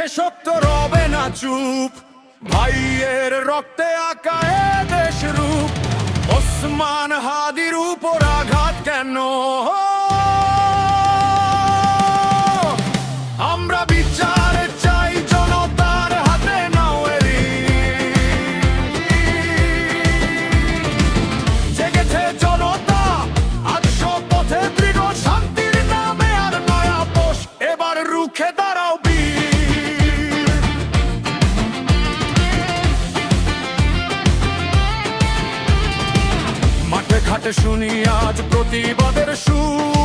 শেষত্ব রবে না চুপ। ভাইয়ের রক্তে আঁকা দেশ রূপ। ওসমান হাদির উপর আঘাত কেন? শুনি আজ প্রতিবাদের সুর।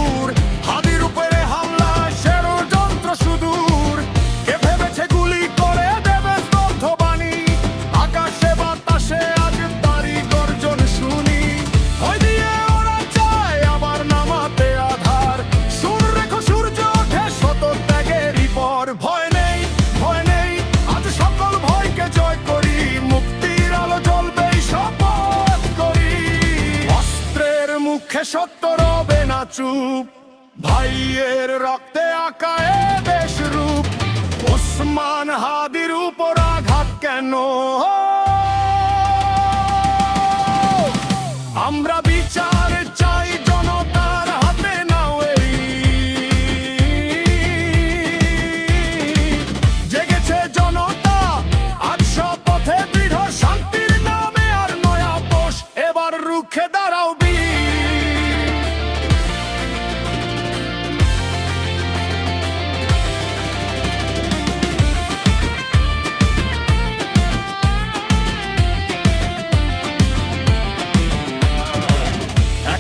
চুপ। ভাইয়ের রক্তে আঁকা এ বেশ রূপ। ওসমান হাদির উপর আঘাত কেন?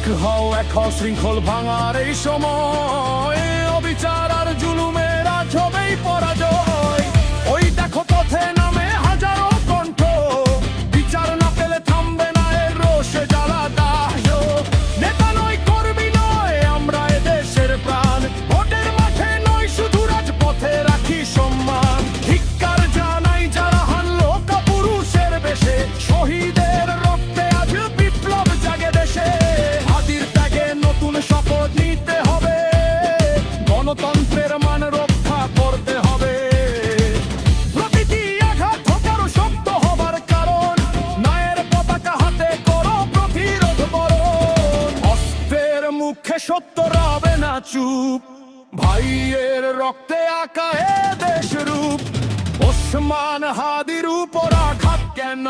এক হও এক হও শৃঙ্খল ভাঙার এই সময়। চুপ। ভাইয়ের রক্তে আঁকা এ দেশ রূপ ওসমান হাদির উপর আঘাত কেন?